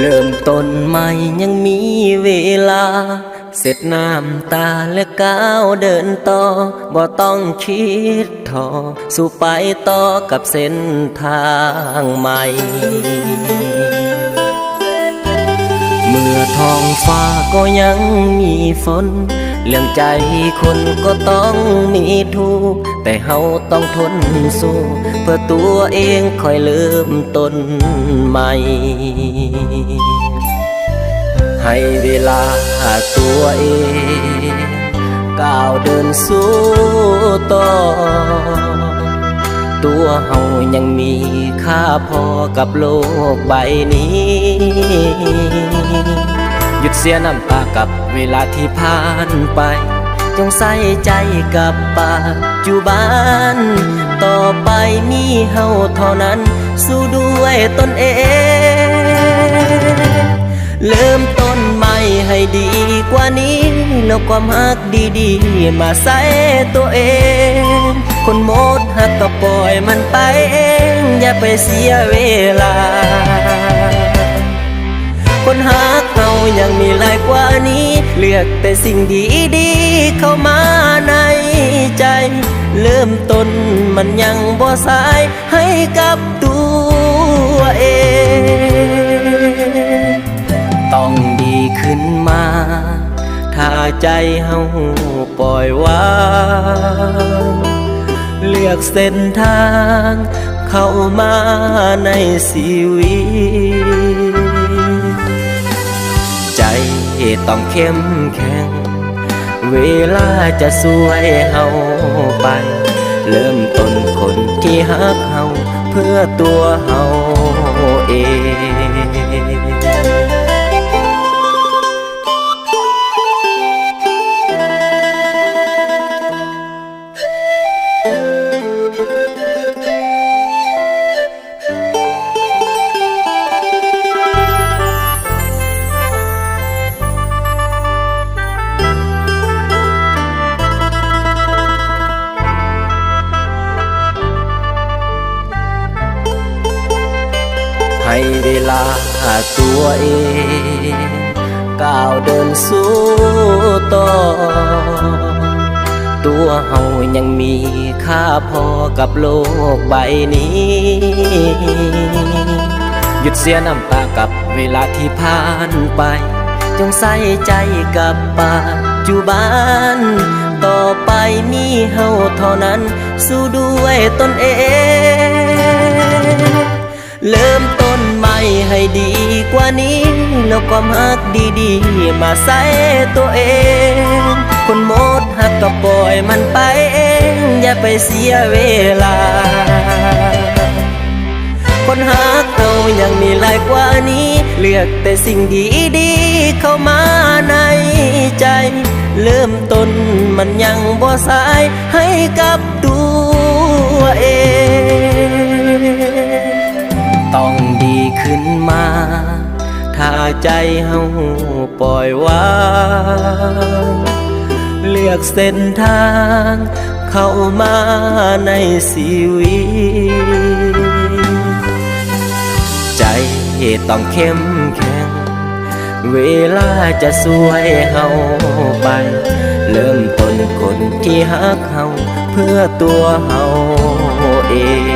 เริ่มต้นไม้ยังมีเวลา เสร็จน้ำตาและก้าวเดินต่อ บ่ต้องคิดท้อสู่ไปต่อกับเส้นทางใหม่ เมื่อท้องฟ้าก็ยังมีฝนเรื่องใจคนก็ต้องมีทุกแต่เฮาต้องทนสู้ เพื่อตัวเองคอยเริ่มต้นใหม่ ให้เวลาตัวเองก้าวเดินสู้ต่อ ตัวเฮายังมีค่าพอกับโลกใบนี้ หยุดเสียน้ำตากับเวลาที่ผ่านไป จงใส่ใจกับปัจจุบัน ต่อไปมีเฮาเท่านั้น สู้ด้วยตนเอง เริ่มต้นใหม่ให้ดีกว่านี้แล้วความฮักดีๆ มาใส่ตัวเอง คนหมดหักก็ปล่อยมันไปเอง อย่าไปเสียเวลา คนหักเรายังมีหลายกว่านี้ เลือกแต่สิ่งดีๆ เข้ามาในใจ เริ่มต้นมันยังบ่สายให้กับตัวเอง ต้องดีขึ้นมา ถ้าใจเฮาปล่อยวางเลือกเส้นทาง เข้ามาในชีวิต ใจต้องเข้มแข็ง เวลาจะสวยเฮาไป เริ่มต้นคนที่ฮักเฮาเพื่อตัวเฮาเอง ลาตัวเองก้าวเดินสู้ต่อ ตัวเฮายังมีค่าพอกับโลกใบนี้ หยุดเสียน้ำตากับเวลาที่ผ่านไป จงใส่ใจกับปัจจุบัน ต่อไปมีเฮาเท่านั้น สู้ด้วยตนเอง เริ่มต้น ให้ดีกว่านี้แล้วความฮักดีๆ มาใส่ตัวเอง คนหมดหักก็ปล่อยมันไปเอง อย่าไปเสียเวลา คนหักเรายังมีหลายกว่านี้ เลือกแต่สิ่งดีๆ เข้ามาในใจ เริ่มต้นมันยังบ่สายให้กับตัวเอง ใจเฮาปล่อยวางเลือกเส้นทาง เข้ามาในชีวิตใจต้องเข้มแข็ง เวลาจะสวยเฮาไป เริ่มต้นคนที่ฮักเฮาเพื่อตัวเฮาเอง